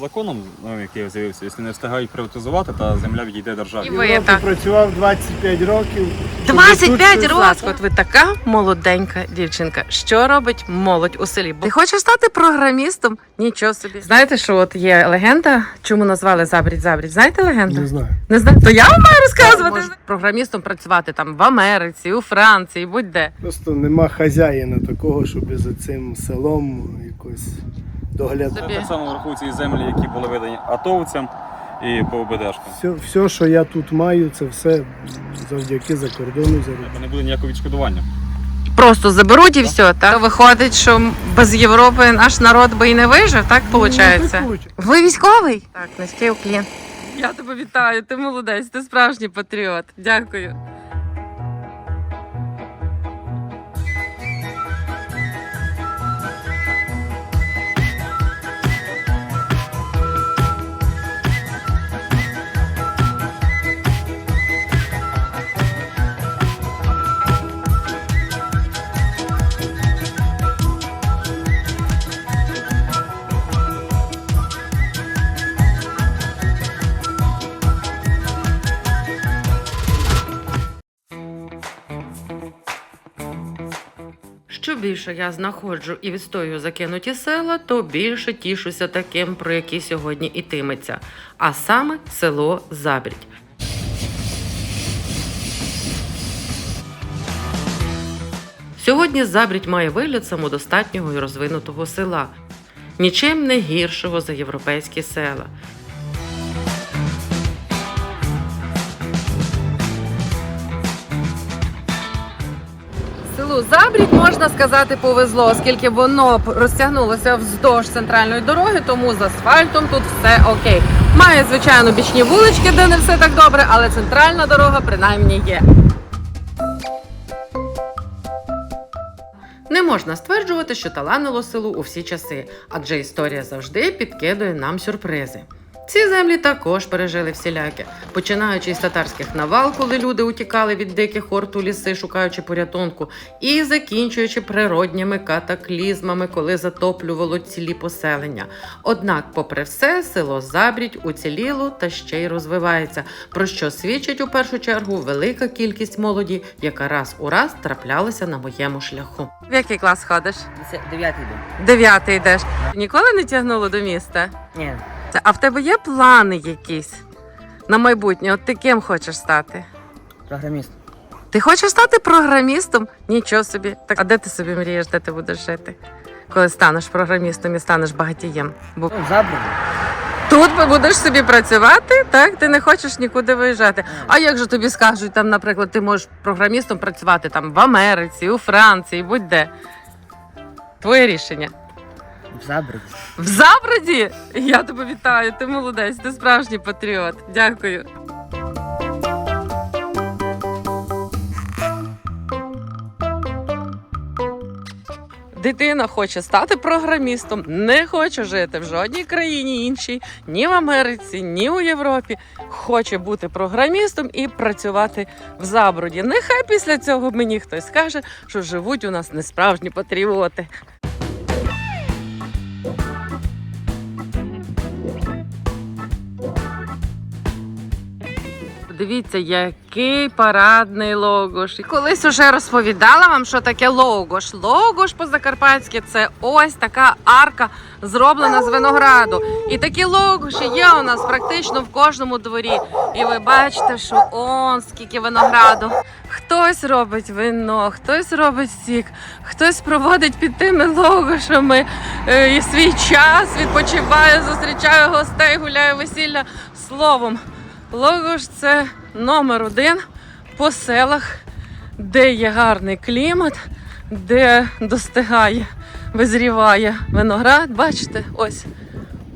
законом, ну, який з'явився, якщо не встигають приватизувати, та земля відійде державі. І ви так. працював 25 років. щоб 25 років. От ви така молоденька дівчинка. Що робить молодь у селі? Бо Ти хочеш стати програмістом? Нічого собі. Знаєте, що от є легенда, чому назвали Забрідь Забрідь? Знаєте легенду? Не знаю. Не знаю. То я вам маю розказувати. Програмістом працювати там в Америці, у Франції, будь-де. Просто нема хазяїна такого, щоб за цим селом якось доглядати. Тобі. Так само врахуються і землі, які були видані атовцям і по ОБДшкам. Все, все, що я тут маю, це все завдяки закордону заробляю. Не буде ніякого відшкодування. Просто заберуть і все. Так виходить, що без Європи наш народ би і не вижив, так виходить? Ну, так виходить. Ви військовий? Так, низький уклін. Я тебе вітаю, ти молодець, ти справжній патріот. Дякую. Що більше я знаходжу і відстоюю закинуті села, то більше тішуся таким, про які сьогодні ітиметься, а саме село Забрідь. Сьогодні Забрідь має вигляд самодостатнього і розвинутого села, нічим не гіршого за європейські села. Селу Забрідь можна сказати повезло, оскільки воно розтягнулося вздовж центральної дороги, тому з асфальтом тут все окей. Має звичайно бічні вулички, де не все так добре, але центральна дорога принаймні є. Не можна стверджувати, що таланило селу у всі часи, адже історія завжди підкидує нам сюрпризи. Ці землі також пережили всіляке, починаючи з татарських навал, коли люди утікали від диких орд у ліси, шукаючи порятунку, і закінчуючи природніми катаклізмами, коли затоплювало цілі поселення. Однак, попри все, село Забрідь уціліло та ще й розвивається, про що свідчить у першу чергу велика кількість молоді, яка раз у раз траплялася на моєму шляху. В який клас ходиш? Дев'ятий день. Дев'ятий йдеш. Ніколи не тягнуло до міста. Ні, А в тебе є плани якісь на майбутнє? От ти ким хочеш стати? програміст. Ти хочеш стати програмістом? Нічого собі. Так, а де ти собі мрієш, де ти будеш жити? Коли станеш програмістом і станеш багатієм? Бо Ну, забрали. тут будеш собі працювати, так? Ти не хочеш нікуди виїжджати. А як же тобі скажуть, там, наприклад, ти можеш програмістом працювати там в Америці, у Франції, будь-де. Твоє рішення. В забраді. В Заброді? Я тебе вітаю, ти молодець, ти справжній патріот. Дякую. Дитина хоче стати програмістом, не хоче жити в жодній країні іншій, ні в Америці, ні у Європі. Хоче бути програмістом і працювати в Заброді. Нехай після цього мені хтось скаже, що живуть у нас несправжні патріоти. Дивіться, який парадний логош. І Колись уже розповідала вам, що таке логош. Логош по-закарпатськи це ось така арка, зроблена з винограду. І такі логоші є у нас практично в кожному дворі. І ви бачите, що он скільки винограду. Хтось робить вино, хтось робить сік, хтось проводить під тими логошами е, і свій час, відпочиває, зустрічає гостей, гуляє весілля. Словом, Логош це номер один по селах, де є гарний клімат, де достигає, визріває виноград. Бачите, ось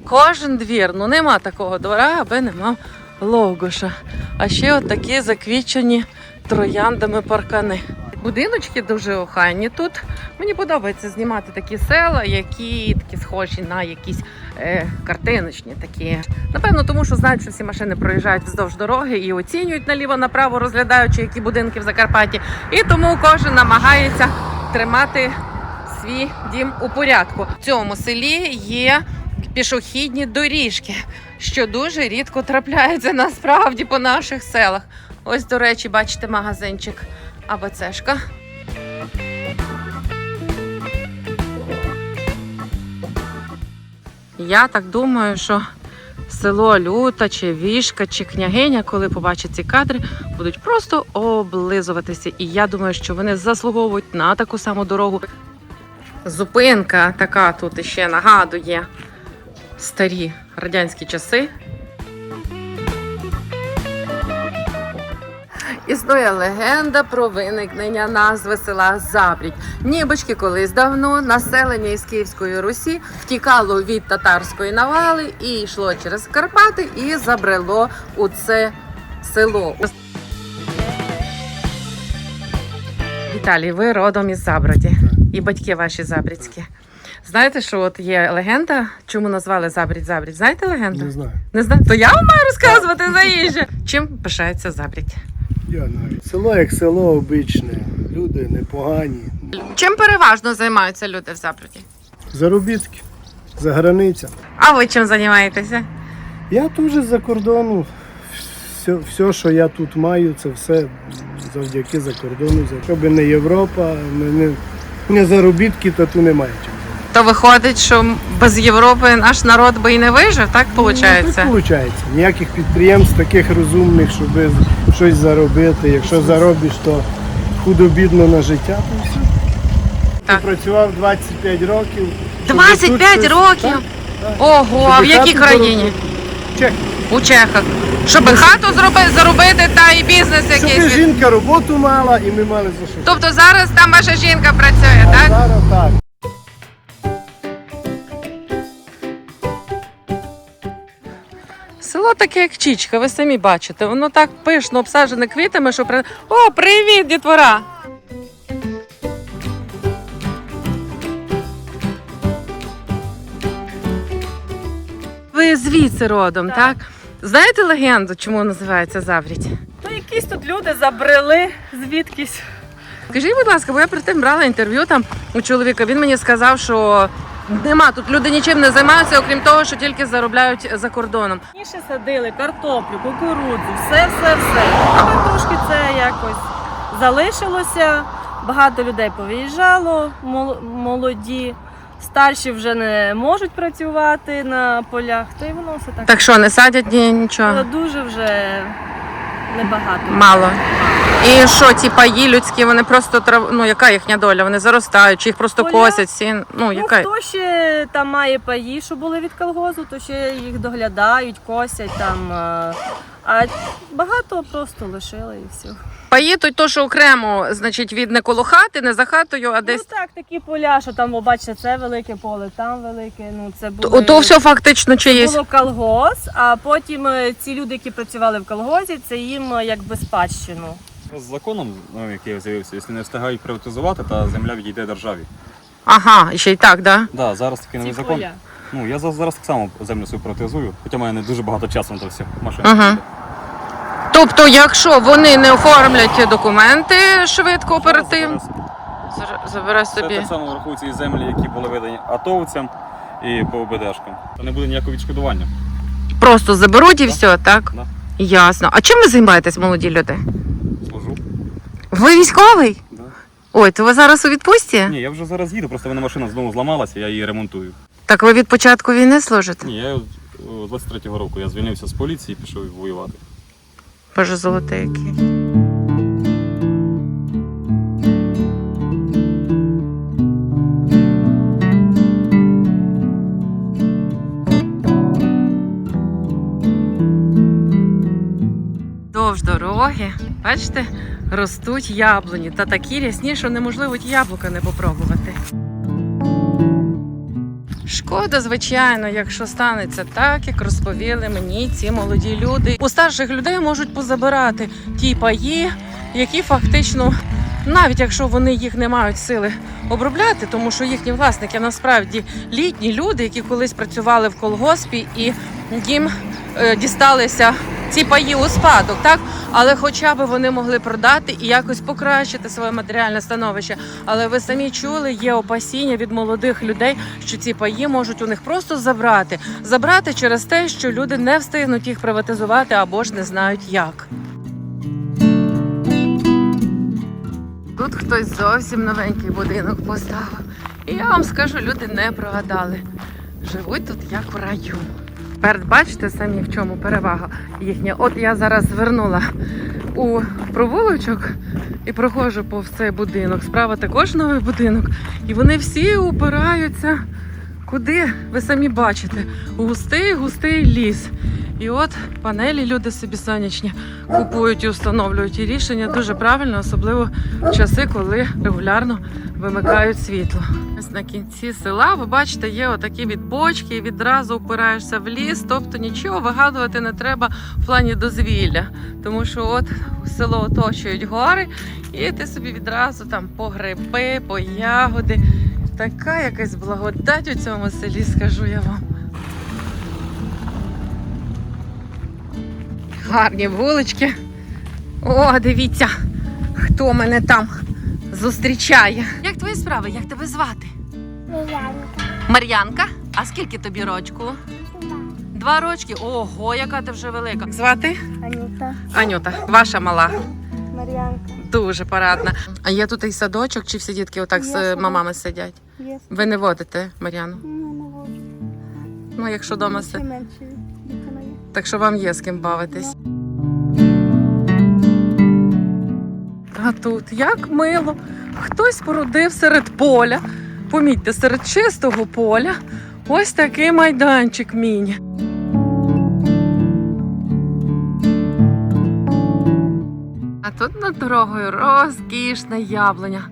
кожен двір. Ну нема такого двора, аби не мав логоша. А ще от такі заквічені трояндами паркани. Будиночки дуже охайні тут. Мені подобається знімати такі села, які такі схожі на якісь е, картиночні такі. Напевно, тому що знають, що всі машини проїжджають вздовж дороги і оцінюють наліво-направо, розглядаючи, які будинки в Закарпатті. І тому кожен намагається тримати свій дім у порядку. В цьому селі є пішохідні доріжки, що дуже рідко трапляються насправді по наших селах. Ось, до речі, бачите магазинчик АБЦшка. Я так думаю, що село Люта, чи Вішка, чи княгиня, коли побачать ці кадри, будуть просто облизуватися. І я думаю, що вони заслуговують на таку саму дорогу. Зупинка така тут ще нагадує старі радянські часи. Існує легенда про виникнення назви села Забрідь. Нібочки колись давно населення із Київської Русі втікало від татарської навали і йшло через Карпати і забрело у це село. Віталій, ви родом із Заброді. І батьки ваші забрідські. Знаєте, що от є легенда, чому назвали Забрідь Забрідь? Знаєте легенду? Не знаю. Не знаю. То я вам маю розказувати заїжджа. Чим пишається Забрідь? Я навіть. Село як село обичне. Люди непогані. Чим переважно займаються люди в Заброді? Заробітки. За границя. А ви чим займаєтеся? Я теж з-за кордону. Все, все, що я тут маю, це все завдяки за кордону. Якби не Європа, не, не, не заробітки, то тут немає чим. То виходить, що без Європи наш народ би і не вижив, так виходить? Ну, так виходить. Ніяких підприємств таких розумних, щоб щось заробити. Якщо заробиш, то худо-бідно на життя, то все. Так. Ти працював 25 років. щоб 25 щось- років? Так, так. Ого, а в Щоб якій хату країні? заробити. Чек. У Чехах. Щоб хату зробити, заробити та і бізнес Щоб якийсь. жінка роботу мала і ми мали за що. Тобто зараз там ваша жінка працює, А так? Зараз так. Село таке, як Чічка, ви самі бачите. Воно так пишно обсаджене квітами, що при... О, привіт, дітвора! Ви звідси родом, так? Знаєте легенду, чому називається Заврідь? То якісь тут люди забрели звідкись. Скажіть, будь ласка, бо я перед тим брала інтерв'ю там у чоловіка. Він мені сказав, що нема тут люди нічим не займаються, окрім того, що тільки заробляють за кордоном. Раніше садили картоплю, кукурудзу, все, все, все. Тепер трошки це якось залишилося. Багато людей повиїжджало, мол- молоді, старші вже не можуть працювати на полях, то і воно все так. Так що не садять ні, нічого. Але дуже вже небагато. Мало. І що типа, паї людські, вони просто трав... ну яка їхня доля? Вони заростають, чи їх просто Поля? косять всі. Ну Ну, яка хто ще там має паї, що були від колгозу, то ще їх доглядають, косять там. е, А багато просто лишили і все. Паї, то то, що окремо, значить, від не коло хати, не за хатою, а десь. Ну так, такі поля, що там, ви бачите, це велике поле, там велике. Ну це То, то все фактично чиєсь. було колгоз, а потім е, ці люди, які працювали в колгозі, це їм е, якби спадщину. З законом, ну, який з'явився, якщо не встигають приватизувати, та земля відійде державі. Ага, ще й так, да? Да, зараз такий новий закон. поля. Ну, я зараз так само землю свою приватизую, хоча в мене не дуже багато часу на це все. Машина. Ага. Тобто, якщо вони не оформлять документи швидко, оперативно, зар- забере Це собі. так само врахуються і землі, які були видані атовцям і по ОБДшкам. Та не буде ніякого відшкодування. Просто заберуть і все, так? Да. Ясно. А чим ви займаєтесь, молоді люди? Служу. Ви військовий? Да. Ой, то ви зараз у відпустці? Ні, я вже зараз їду, просто в мене машина знову зламалася, я її ремонтую. Так ви від початку війни служите? Ні, я з 23-го року я звільнився з поліції і пішов воювати. Боже, золотий який. Довж дороги, бачите, ростуть яблуні та такі рясні, що неможливо яблука не попробувати. Шкода, звичайно, якщо станеться так, як розповіли мені ці молоді люди. У старших людей можуть позабирати ті паї, які фактично, навіть якщо вони їх не мають сили обробляти, тому що їхні власники насправді літні люди, які колись працювали в колгоспі, і їм е, дісталися ці паї у спадок, так? Але хоча б вони могли продати і якось покращити своє матеріальне становище. Але ви самі чули, є опасіння від молодих людей, що ці паї можуть у них просто забрати. Забрати через те, що люди не встигнуть їх приватизувати або ж не знають як. Тут хтось зовсім новенький будинок поставив. І я вам скажу, люди не прогадали. Живуть тут як в раю. Тепер бачите самі, в чому перевага їхня. От я зараз звернула у провулочок і проходжу повз цей будинок. Справа також новий будинок. І вони всі упираються. Куди? Ви самі бачите. Густий, густий ліс. І от панелі люди собі сонячні купують і встановлюють. І рішення дуже правильне, особливо в часи, коли регулярно вимикають світло. Ось на кінці села ви бачите, є отакі відбочки, і відразу впираєшся в ліс, тобто нічого вигадувати не треба в плані дозвілля. Тому що от село оточують гори, і ти собі відразу там по гриби, по ягоди. Така якась благодать у цьому селі, скажу я вам. Гарні вулички. О, дивіться, хто мене там зустрічає. Як твої справи? Як тебе звати? Мар'янка. Мар'янка? А скільки тобі рочку? Два рочки. Ого, яка ти вже велика. Звати? Анюта, Анюта, ваша мала. Мар'янка, Дуже парадна. А є тут і садочок, чи всі дітки отак Є з мамами сидять? Є Ви не водите, Мар'яну? ну, не. Ну, якщо вдома Ще менше дитина є. Так що вам є з ким бавитись. А тут як мило. Хтось породив серед поля. Помітьте, серед чистого поля ось такий майданчик міні. А тут над дорогою розкішне яблуня.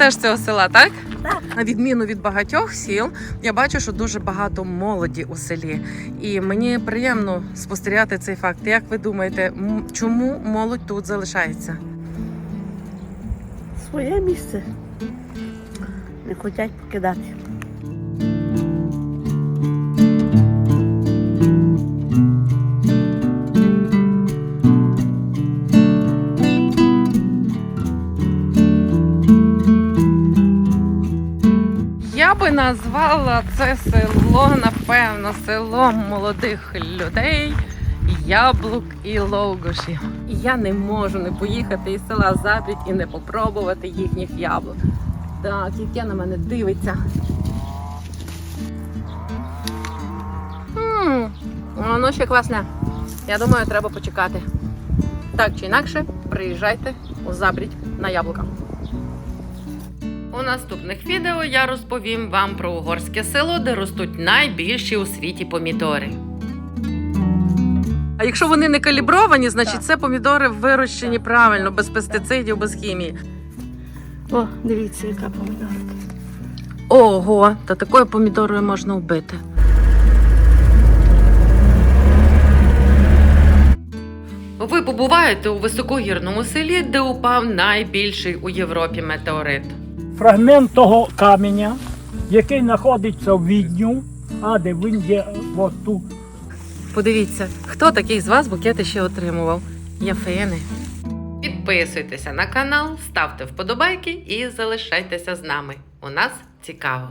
Теж цього села, так? Так. На відміну від багатьох сіл, я бачу, що дуже багато молоді у селі. І мені приємно спостерігати цей факт. Як ви думаєте, чому молодь тут залишається? Своє місце. Не хочуть покидати. Назвала це село, напевно, селом молодих людей, яблук і ловгошів. І я не можу не поїхати із села Забрідь і не попробувати їхніх яблук. Так, яке на мене дивиться. М, Воно ще класне. Я думаю, треба почекати. Так чи інакше, приїжджайте у Забрідь на яблука. У наступних відео я розповім вам про угорське село, де ростуть найбільші у світі помідори. А якщо вони не калібровані, значить це помідори вирощені правильно, без пестицидів, без хімії. О, дивіться, яка помідорка. Ого, та такою помідорою можна вбити. Ви побуваєте у високогірному селі, де упав найбільший у Європі метеорит. Фрагмент того каменя, який знаходиться в Відню, а де він є тут. Подивіться, хто такий з вас букети ще отримував? Яфини. Підписуйтеся на канал, ставте вподобайки і залишайтеся з нами. У нас цікаво.